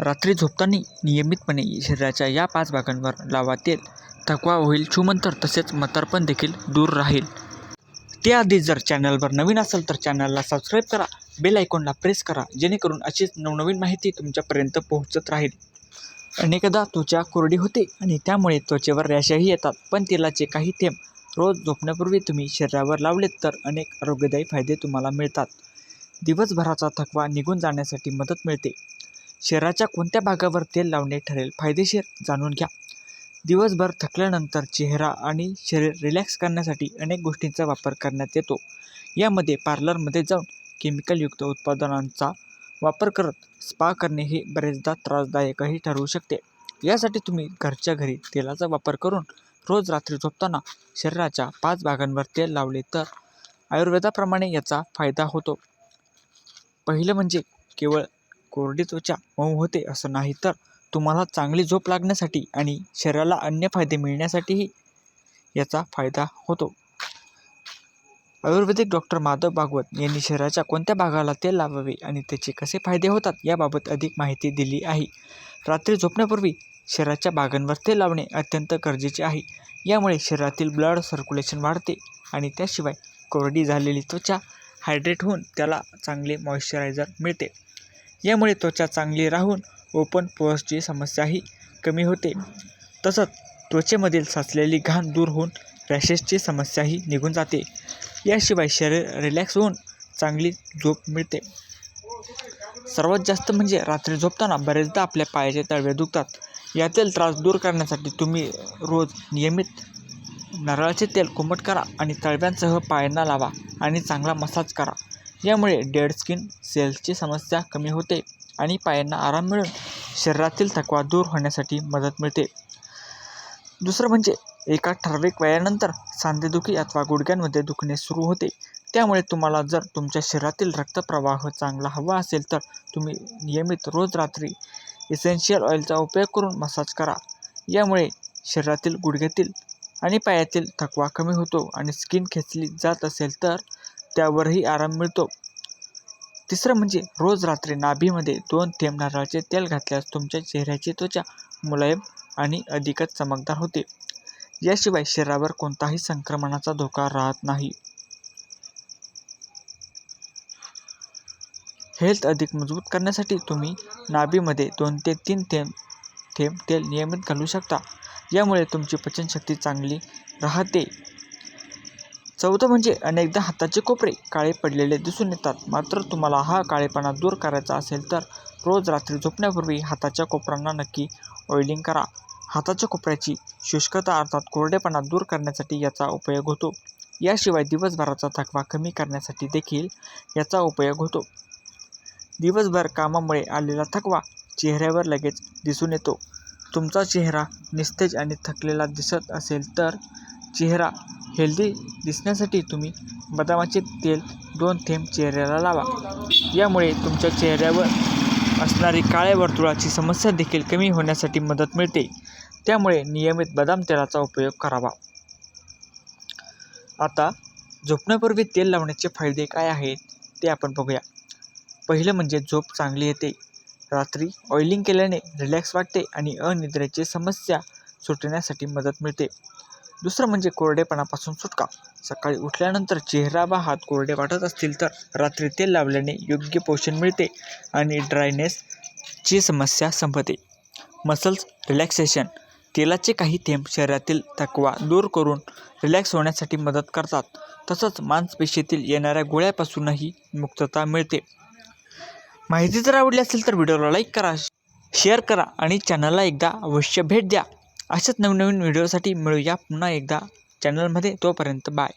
रात्री झोपताना नियमितपणे शरीराच्या या पाच भागांवर लावा तेल. थकवा होईल छुमंतर तसेच म्हातारपण देखील दूर राहील. त्याआधी जर चॅनलवर नवीन असेल तर चॅनलला सबस्क्राईब करा बेल आयकॉनला प्रेस करा जेणेकरून अशीच नवनवीन माहिती तुमच्यापर्यंत पोहोचत राहील. अनेकदा त्वचा कोरडी होते आणि त्यामुळे त्वचेवर रॅशही येतात पण तेलाचे काही थेंब रोज झोपण्यापूर्वी तुम्ही शरीरावर लावलेत तर अनेक आरोग्यदायी फायदे तुम्हाला मिळतात. दिवसभराचा थकवा निघून जाण्यासाठी मदत मिळते. शरीराच्या कोणत्या भागावर तेल लावणे ठरेल? फायदेशीर जाणून घ्या. दिवसभर थकल्यानंतर चेहरा आणि शरीर रिलॅक्स करण्यासाठी अनेक गोष्टींचा वापर करण्यात येतो. यामध्ये पार्लरमध्ये जाऊन केमिकलयुक्त उत्पादनांचा वापर करत स्पा करणे हे बरेचदा त्रासदायकही ठरवू शकते. यासाठी तुम्ही घरच्या घरी तेलाचा वापर करून रोज रात्री झोपताना शरीराच्या पाच भागांवर तेल लावले तर आयुर्वेदाप्रमाणे याचा फायदा होतो. पहिलं म्हणजे केवळ कोरडी त्वचा मऊ होते असं नाही तर तुम्हाला चांगली झोप लागण्यासाठी आणि शरीराला अन्य फायदे मिळण्यासाठीही याचा फायदा होतो. आयुर्वेदिक डॉक्टर माधव भागवत यांनी शरीराच्या कोणत्या भागाला तेल लावावे आणि त्याचे कसे फायदे होतात याबाबत अधिक माहिती दिली आहे. रात्री झोपण्यापूर्वी शरीराच्या भागांवर तेल लावणे अत्यंत गरजेचे आहे. यामुळे शरीरातील ब्लड सर्क्युलेशन वाढते आणि त्याशिवाय कोरडी झालेली त्वचा हायड्रेट होऊन त्याला चांगले मॉइश्चरायझर मिळते. यामुळे त्वचा चांगली राहून ओपन पोअर्सची समस्याही कमी होते. तसंच त्वचेमधील साचलेली घाण दूर होऊन रॅशेसची समस्याही निघून जाते. याशिवाय शरीर रिलॅक्स होऊन चांगली झोप मिळते. सर्वात जास्त म्हणजे रात्री झोपताना बरेचदा आपल्या पायाचे तळवे दुखतात. यातील त्रास दूर करण्यासाठी तुम्ही रोज नियमित नारळाचे तेल कोमट करा आणि तळव्यांसह पायांना लावा आणि चांगला मसाज करा. यामुळे डेड स्किन सेल्सची समस्या कमी होते आणि पायांना आराम मिळून शरीरातील थकवा दूर होण्यासाठी मदत मिळते. दुसरं म्हणजे एका ठराविक वयानंतर सांधेदुखी अथवा गुडघ्यांमध्ये दुखणे सुरू होते. त्यामुळे तुम्हाला जर तुमच्या शरीरातील रक्तप्रवाह चांगला हवा असेल तर तुम्ही नियमित रोज रात्री इसेन्शियल ऑइलचा उपयोग करून मसाज करा. यामुळे शरीरातील गुडघ्यातील आणि पायातील थकवा कमी होतो आणि स्किन खेचली जात असेल तर त्यावरही आराम मिळतो. तिसरं म्हणजे रोज रात्री नाभीमध्ये दोन थेंब नारळाचे तेल घातल्यास तुमच्या चेहऱ्याची त्वचा मुलायम आणि अधिकच चमकदार होते. याशिवाय शरीरावर कोणताही संक्रमणाचा धोका राहत नाही. हेल्थ अधिक मजबूत करण्यासाठी तुम्ही नाभीमध्ये दोन ते तीन थेंब थेंब तेल नियमित घालू शकता. यामुळे तुमची पचनशक्ती चांगली राहते. चौथं म्हणजे अनेकदा हाताचे कोपरे काळे पडलेले दिसून येतात. मात्र तुम्हाला हा काळेपणा दूर करायचा असेल तर रोज रात्री झोपण्यापूर्वी हाताच्या कोपरांना नक्की ऑइलिंग करा. हाताच्या कोपऱ्याची शुष्कता अर्थात कोरडेपणा दूर करण्यासाठी याचा उपयोग होतो. याशिवाय दिवसभराचा थकवा कमी करण्यासाठी देखील याचा उपयोग होतो. दिवसभर कामामुळे आलेला थकवा चेहऱ्यावर लगेच दिसून येतो. तुमचा चेहरा निस्तेज आणि थकलेला दिसत असेल तर चेहरा हेल्दी दिसण्यासाठी तुम्ही बदामाचे तेल दोन थेंब चेहऱ्याला लावा. यामुळे तुमच्या चेहऱ्यावर असणारी काळ्या वर्तुळाची समस्या देखील कमी होण्यासाठी मदत मिळते. त्यामुळे नियमित बदाम तेलाचा उपयोग करावा. आता झोपण्यापूर्वी तेल लावण्याचे फायदे काय आहेत ते आपण बघूया. पहिलं म्हणजे झोप चांगली येते. रात्री ऑइलिंग केल्याने रिलॅक्स वाटते आणि अनिद्रेची समस्या सुटण्यासाठी मदत मिळते. दुसरं म्हणजे कोरडेपणापासून सुटका. सकाळी उठल्यानंतर चेहरा व हात कोरडे वाटत असतील तर रात्री तेल लावल्याने योग्य पोषण मिळते आणि ड्रायनेसची समस्या संपते. मसल्स रिलॅक्सेशन तेलाचे काही थेंब शरीरातील थकवा दूर करून रिलॅक्स होण्यासाठी मदत करतात. तसंच मांसपेशीतील येणाऱ्या गोळ्यापासूनही मुक्तता मिळते. माहिती जर आवडली असेल तर व्हिडिओला लाईक करा शेअर करा आणि चॅनलला एकदा अवश्य भेट द्या. अशाच नवनवीन व्हिडिओसाठी मिळूया पुन्हा एकदा चॅनलमध्ये तोपर्यंत बाय